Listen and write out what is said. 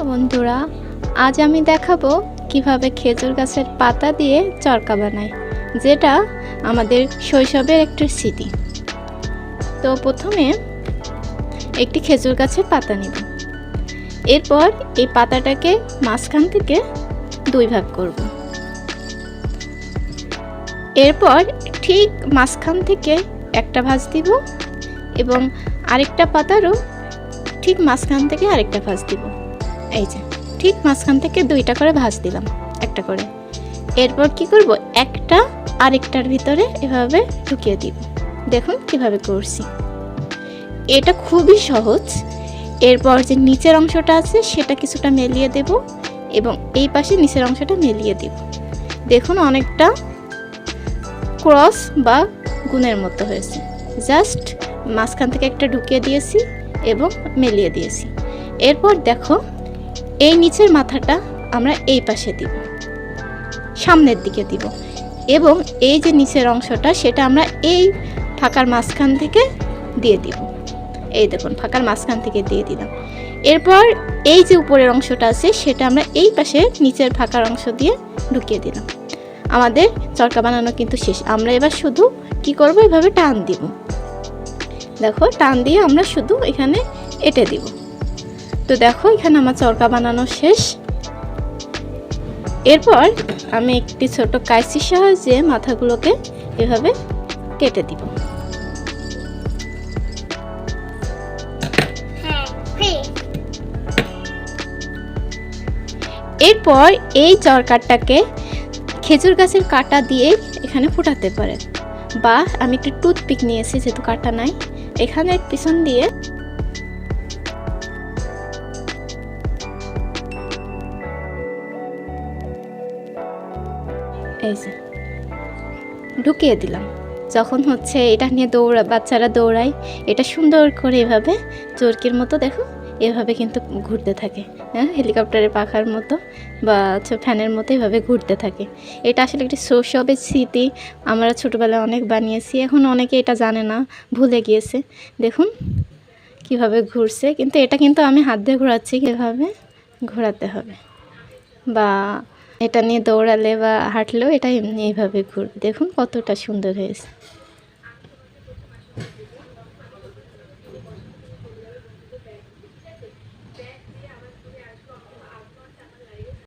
বন্ধুরা, আজ আমি দেখাবো কীভাবে খেজুর গাছের পাতা দিয়ে চরকা বানাই, যেটা আমাদের শৈশবের একটি স্মৃতি। তো প্রথমে একটি খেজুর গাছের পাতা নিব। এরপর এই পাতাটাকে মাঝখান থেকে দুই ভাগ করব। এরপর ঠিক মাঝখান থেকে একটা ভাঁজ দিব এবং আরেকটা পাতারও ঠিক মাঝখান থেকে আরেকটা ভাঁজ দিব। এই যে, ঠিক মাঝখান থেকে দুইটা করে ভাঁজ দিলাম, একটা করে। এরপর কি করব? একটা আরেকটার ভিতরে এভাবে ঢুকিয়ে দিব। দেখুন কীভাবে করছি। এটা খুবই সহজ। এরপর যে নিচের অংশটা আছে, সেটা কিছুটা মেলিয়ে দেব এবং এই পাশে নিচের অংশটা মেলিয়ে দিব। দেখুন অনেকটা ক্রস বা গুণের মতো হয়েছে। জাস্ট মাঝখান থেকে একটা ঢুকিয়ে দিয়েছি এবং মেলিয়ে দিয়েছি। এরপর দেখো এই নিচের মাথাটা আমরা এই পাশে দিব, সামনের দিকে দিব এবং এই যে নিচের অংশটা সেটা আমরা এই ফাঁকার মাঝখান থেকে দিয়ে দিব। এই দেখুন, ফাঁকার মাঝখান থেকে দিয়ে দিলাম। এরপর এই যে উপরের অংশটা আছে সেটা আমরা এই পাশে নিচের ফাঁকার অংশ দিয়ে ঢুকিয়ে দিলাম। আমাদের চরকা বানানো কিন্তু শেষ। আমরা এবার শুধু কি করব? এভাবে টান দিব। দেখো, টান দিয়ে আমরা শুধু এখানে এটে দিব। তো দেখো, এখানে আমার চরকা বানানো শেষ। এরপর আমি একটি ছোট কাইসির সাহায্যে মাথাগুলোকে এভাবে কেটে দিব। এরপর এই চরকারটাকে খেজুর গাছের কাটা দিয়ে এখানে ফোটাতে পারে। বা আমি একটি টুথপিক নিয়েছি, যেহেতু কাটা নাই। এখানে পিছন দিয়ে এই যে, ঢুকিয়ে দিলাম। যখন হচ্ছে এটা নিয়ে দৌড়া, বাচ্চারা দৌড়ায়, এটা সুন্দর করে এভাবে চরকির মতো দেখো, এভাবে কিন্তু ঘুরতে থাকে। হ্যাঁ হেলিকপ্টারের পাখার মতো বা হচ্ছে ফ্যানের মতো এভাবে ঘুরতে থাকে। এটা আসলে একটি শৈশবের স্মৃতি। আমরা ছোটোবেলায় অনেক বানিয়েছি, এখন অনেকে এটা জানে না, ভুলে গিয়েছে। দেখুন কীভাবে ঘুরছে, কিন্তু এটা কিন্তু আমি হাত দিয়ে ঘোরাচ্ছি কীভাবে ঘোরাতে হবে। বা এটা নিয়ে দৌড়ালে বা হাঁটলেও এটা এমনি এইভাবে ঘুরবে। দেখুন কতটা সুন্দর হয়েছে।